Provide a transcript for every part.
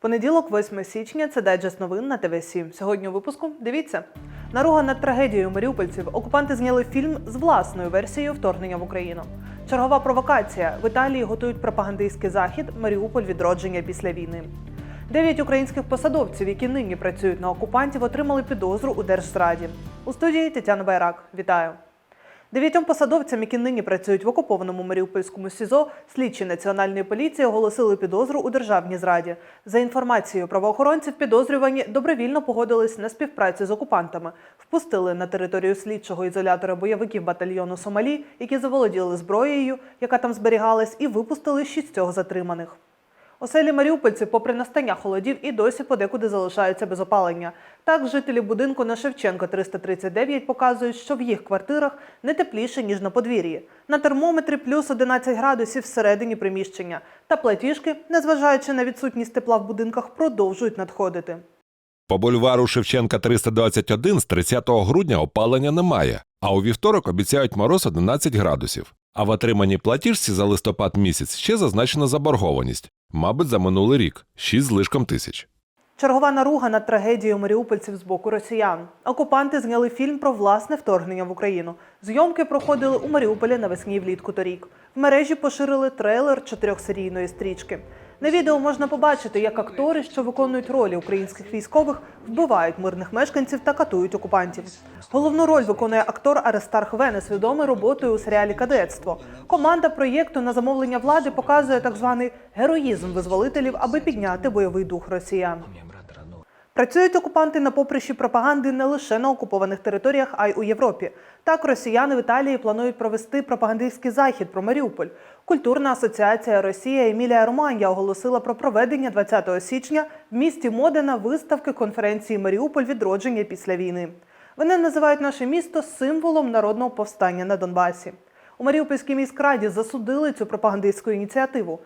Понеділок, 8 січня, це дайджест новин на ТВ 7 Сьогодні у випуску дивіться. Наруга над трагедією маріупольців. Окупанти зняли фільм з власною версією вторгнення в Україну. Чергова провокація. В Італії готують пропагандистський захід Маріуполь відродження після війни. Дев'ять українських посадовців, які нині працюють на окупантів, отримали підозру у держзраді. У студії Тетяна Байрак. Вітаю. Дев'ятьом посадовцям, які нині працюють в окупованому Маріупольському СІЗО, слідчі національної поліції оголосили підозру у державній зраді. За інформацією правоохоронців, підозрювані добровільно погодились на співпрацю з окупантами, впустили на територію слідчого ізолятора бойовиків батальйону Сомалі, які заволоділи зброєю, яка там зберігалась, і випустили шістьох затриманих. Оселі маріупольців, попри настання холодів, і досі подекуди залишаються без опалення. Так, жителі будинку на Шевченка 339 показують, що в їх квартирах не тепліше, ніж на подвір'ї. На термометрі плюс 11 градусів всередині приміщення. Та платіжки, незважаючи на відсутність тепла в будинках, продовжують надходити. По бульвару Шевченка 321 з 30 грудня опалення немає, а у вівторок обіцяють мороз 11 градусів. А в отриманій платіжці за листопад місяць ще зазначена заборгованість, мабуть, за минулий рік 6 з лишком тисяч. Чергова наруга над трагедією маріупольців з боку росіян. Окупанти зняли фільм про власне вторгнення в Україну. Зйомки проходили у Маріуполі навесні влітку торік. В мережі поширили трейлер чотирьохсерійної стрічки. На відео можна побачити, як актори, що виконують ролі українських військових, вбивають мирних мешканців та катують окупантів. Головну роль виконує актор Аристарх Венес, відомий роботою у серіалі Кадетство. Команда проєкту на замовлення влади показує так званий героїзм визволителів, аби підняти бойовий дух росіян. Працюють окупанти на поприщі пропаганди не лише на окупованих територіях, а й у Європі. Так, росіяни в Італії планують провести пропагандистський захід про Маріуполь. Культурна асоціація Росія Емілія Романія оголосила про проведення 20 січня в місті Модена виставки конференції Маріуполь відродження після війни. Вони називають наше місто символом народного повстання на Донбасі. У Маріупольській міськраді засудили цю пропагандистську ініціативу.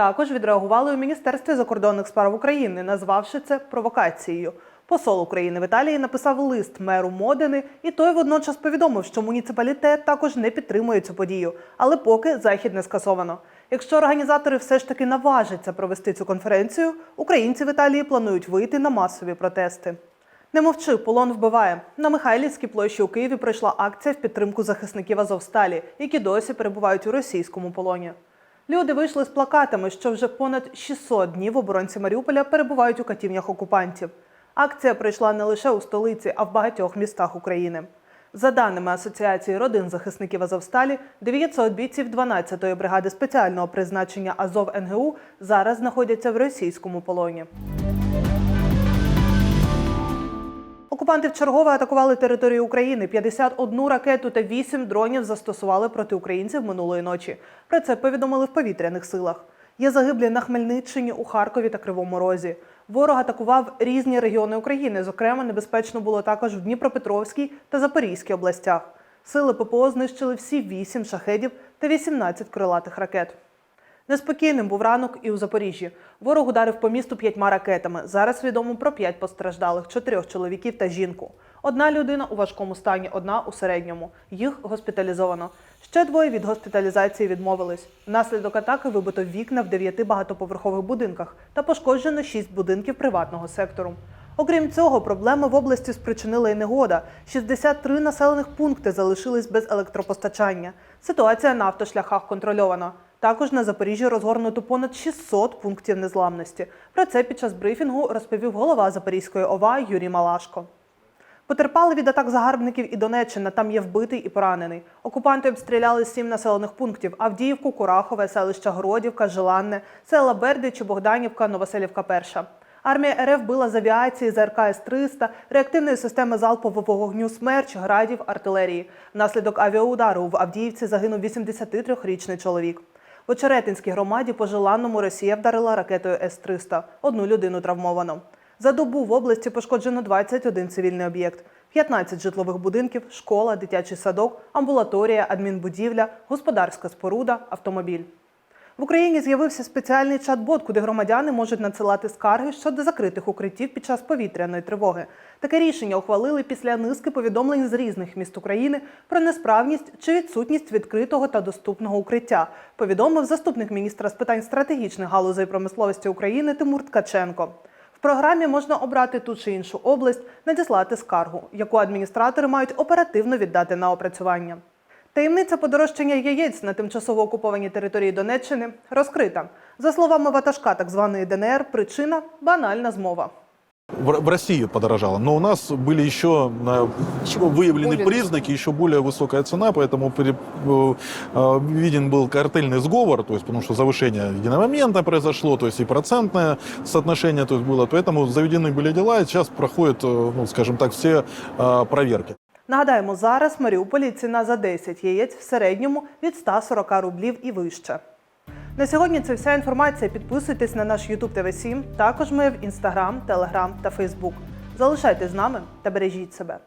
Також відреагували у Міністерстві закордонних справ України, назвавши це провокацією. Посол України в Італії написав лист меру Модени, і той водночас повідомив, що муніципалітет також не підтримує цю подію, але поки захід не скасовано. Якщо організатори все ж таки наважаться провести цю конференцію, українці в Італії планують вийти на масові протести. Не мовчи, полон вбиває. На Михайлівській площі у Києві пройшла акція в підтримку захисників Азовсталі, які досі перебувають у російському полоні. Люди вийшли з плакатами, що вже понад 600 днів оборонці Маріуполя перебувають у катівнях окупантів. Акція пройшла не лише у столиці, а в багатьох містах України. За даними Асоціації родин захисників Азовсталі, 900 бійців 12-ї бригади спеціального призначення Азов НГУ зараз знаходяться в російському полоні. Окупанти вчергове атакували територію України. 51 ракету та 8 дронів застосували проти українців минулої ночі. Про це повідомили в повітряних силах. Є загиблі на Хмельниччині, у Харкові та Кривому Розі. Ворог атакував різні регіони України. Зокрема, небезпечно було також в Дніпропетровській та Запорізькій областях. Сили ППО знищили всі 8 шахедів та 18 крилатих ракет. Неспокійним був ранок і у Запоріжжі. Ворог ударив по місту п'ятьма ракетами. Зараз відомо про п'ять постраждалих чотирьох чоловіків та жінку. Одна людина у важкому стані, одна у середньому. Їх госпіталізовано. Ще двоє від госпіталізації відмовились. Внаслідок атаки вибито вікна в дев'яти багатоповерхових будинках та пошкоджено шість будинків приватного сектору. Окрім цього, проблеми в області спричинила і негода. 63 населених пункти залишились без електропостачання. Ситуація на автошляхах контрольована. Також на Запоріжжі розгорнуто понад 600 пунктів незламності. Про це під час брифінгу розповів голова Запорізької ОВА Юрій Малашко. Потерпали від атак загарбників і Донеччина. Там є вбитий і поранений. Окупанти обстріляли сім населених пунктів: Авдіївку, Курахове, селища Городівка, Желанне, села Бердичі, Богданівка, Новоселівка. Перша. Армія РФ била з авіації ЗРК С-300, реактивної системи залпового вогню «Смерч», градів, артилерії. Внаслідок авіаудару в Авдіївці загинув 83-річний чоловік. В Очеретинській громаді по Желанному Росія вдарила ракетою С-300. Одну людину травмовано. За добу в області пошкоджено 21 цивільний об'єкт, 15 житлових будинків, школа, дитячий садок, амбулаторія, адмінбудівля, господарська споруда, автомобіль. В Україні з'явився спеціальний чат-бот, куди громадяни можуть надсилати скарги щодо закритих укриттів під час повітряної тривоги. Таке рішення ухвалили після низки повідомлень з різних міст України про несправність чи відсутність відкритого та доступного укриття. Повідомив заступник міністра з питань стратегічних галузей промисловості України Тимур Ткаченко. В програмі можна обрати ту чи іншу область, надіслати скаргу, яку адміністратори мають оперативно віддати на опрацювання. Таємниця подорожчання яєць на тимчасово окупованій території Донеччини розкрита. За словами ватажка так званої ДНР, причина банальна змова. в, в России подорожало. Но у нас были еще э, выявлены более признаки, еще более высокая цена, поэтому при- э, э, виден был картельный сговор, то есть потому что завышение единомоментно произошло, то есть и процентное соотношение то есть было, поэтому заведены были дела, и сейчас проходят, э, ну, скажем так, все э, проверки. Нагадаємо, зараз в Маріуполі ціна за 10 яєць в середньому від 140 рублів і вище. На сьогодні це вся інформація. Підписуйтесь на наш YouTube TV 7 Також ми в Instagram, Telegram та Facebook. Залишайтесь з нами та бережіть себе.